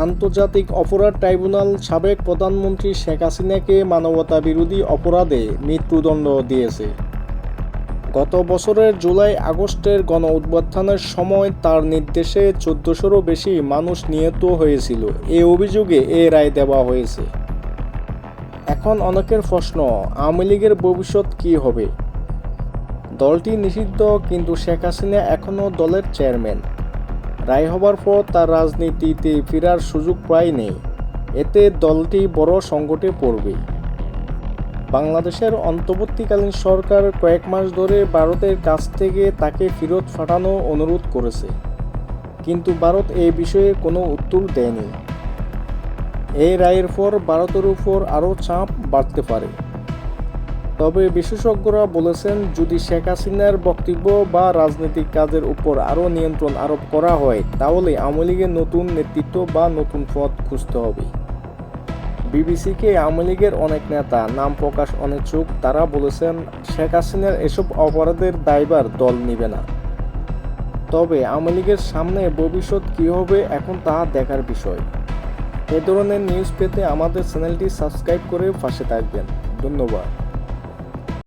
আন্তর্জাতিক অপরাধ ট্রাইব্যুনাল সাবেক প্রধানমন্ত্রী শেখ হাসিনাকে মানবতা বিরোধী অপরাধে মৃত্যুদণ্ড দিয়েছে। গত বছরের জুলাই আগস্টের গণ উদ্বোধনের সময় তার নির্দেশে চোদ্দশোরও বেশি মানুষ নিহত হয়েছিল। এ অভিযোগে এ রায় দেওয়া হয়েছে। এখন অনেকের প্রশ্ন, আওয়ামী লীগের ভবিষ্যৎ কী হবে? দলটি নিষিদ্ধ, কিন্তু শেখ হাসিনা এখনও দলের চেয়ারম্যান। রায় হবার পর তার রাজনীতিতে ফেরার সুযোগ প্রায় নেই। এতে দলটি বড় সংকটে পড়বে। বাংলাদেশের অন্তর্বর্তীকালীন সরকার কয়েক মাস ধরে ভারতের কাছ থেকে তাকে ফেরত ফাটানো অনুরোধ করেছে। কিন্তু ভারত এই বিষয়ে কোনো উত্তর দেয়নি। এই রায়ের পর ভারতের উপর আরও চাপ বাড়তে পারে। তবে বিশেষজ্ঞরা বলেছেন, যদি শেখ হাসিনার বক্তব্য বা রাজনৈতিক কাজের উপর আরও নিয়ন্ত্রণ আরোপ করা হয়, তাহলে আওয়ামী লীগের নতুন নেতৃত্ব বা নতুন পথ খুঁজতে হবে। বিবিসিকে আওয়ামী লীগের অনেক নেতা নাম প্রকাশ অনিচ্ছুক, তারা বলেছেন, শেখ হাসিনার এসব অপরাধের দায়বার দল নিবে না। তবে আওয়ামী লীগের সামনে ভবিষ্যৎ কী হবে, এখন তা দেখার বিষয়। এ ধরনের নিউজ পেতে আমাদের চ্যানেলটি সাবস্ক্রাইব করে পাশে থাকবেন। ধন্যবাদ।